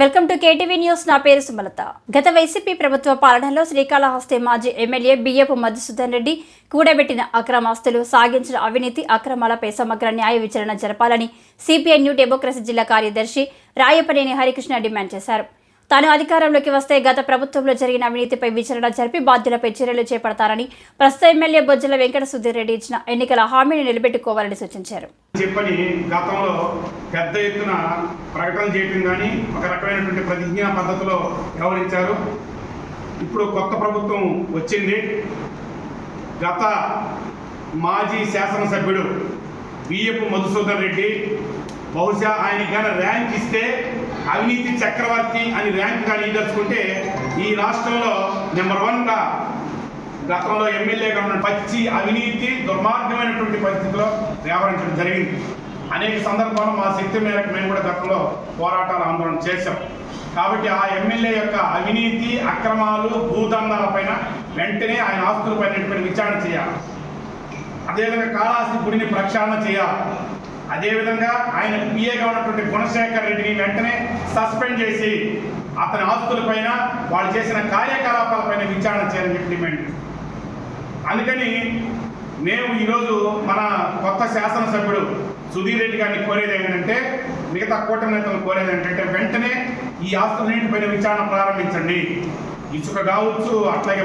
Welcome to KTV news. నా పేరు సుమలత. గత వైసీపీ ప్రభుత్వ పాలనలో శ్రీకాళహస్తి మాజీ ఎమ్మెల్యే బియ్యపు మధుసూదన్ రెడ్డి కూడబెట్టిన అక్రమాస్తులు సాగించిన అవినీతి అక్రమాలపై సమగ్ర న్యాయ విచారణ జరపాలని సిపిఐ న్యూ డెమోక్రసీ జిల్లా కార్యదర్శి రాయపనేని హరికృష్ణ డిమాండ్ చేశారు. తాను అధికారంలోకి వస్తే గత ప్రభుత్వంలో జరిగిన అవినీతిపై విచారణ జరిపి బాధ్యులపై చర్యలు చేపడతారని ప్రస్తుత ఎమ్మెల్యే బొజ్జల వెంకట సుధీర్ రెడ్డి ఇచ్చిన ఎన్నికల హామీని నిలబెట్టుకోవాలని సూచించారు. చెప్పని గతంలో పెద్ద ఎత్తున ప్రకటన చేయటం కానీ ఒక రకమైనటువంటి ప్రతిజ్ఞా పద్ధతిలో వ్యవహరించారు. ఇప్పుడు కొత్త ప్రభుత్వం వచ్చింది. గత మాజీ శాసనసభ్యుడు బియ్యపు మధుసూదన్ రెడ్డి బహుశా ఆయనకి కానీ ర్యాంక్ ఇస్తే అవినీతి చక్రవర్తి అని ర్యాంక్ కానీ ఇదలుచుకుంటే ఈ రాష్ట్రంలో నెంబర్ వన్గా గతంలో ఎమ్మెల్యేగా ఉన్న పచ్చి అవినీతి దుర్మార్గమైనటువంటి పరిస్థితిలో వ్యవహరించడం జరిగింది. అనేక సందర్భాల్లో మా శక్తి మేరకు మేము కూడా గతంలో పోరాటాలు ఆందోళన చేశాం. కాబట్టి ఆ ఎమ్మెల్యే యొక్క అవినీతి అక్రమాలు భూదందాలపైన వెంటనే ఆయన ఆస్తులపైన విచారణ చేయాలి. అదేవిధంగా కాళాస్తి గుడిని ప్రక్షాళన చేయాలి. అదేవిధంగా ఆయన పిఏగా ఉన్నటువంటి గుణశేఖర్ రెడ్డిని వెంటనే సస్పెండ్ చేసి అతని ఆస్తులపైన వాళ్ళు చేసిన కార్యకలాపాలపైన విచారణ చేయాలని చెప్పి డిమాండ్. అందుకని మేము ఈరోజు మన కొత్త శాసనసభ్యుడు సుధీర్ రెడ్డి గారిని కోరేది ఏంటంటే మిగతా కూటమి నేతలు కోరేది ఏంటంటే వెంటనే ఈ ఆస్తులన్నింటిపైన విచారణ ప్రారంభించండి. ఇసుక కావచ్చు అట్లాగే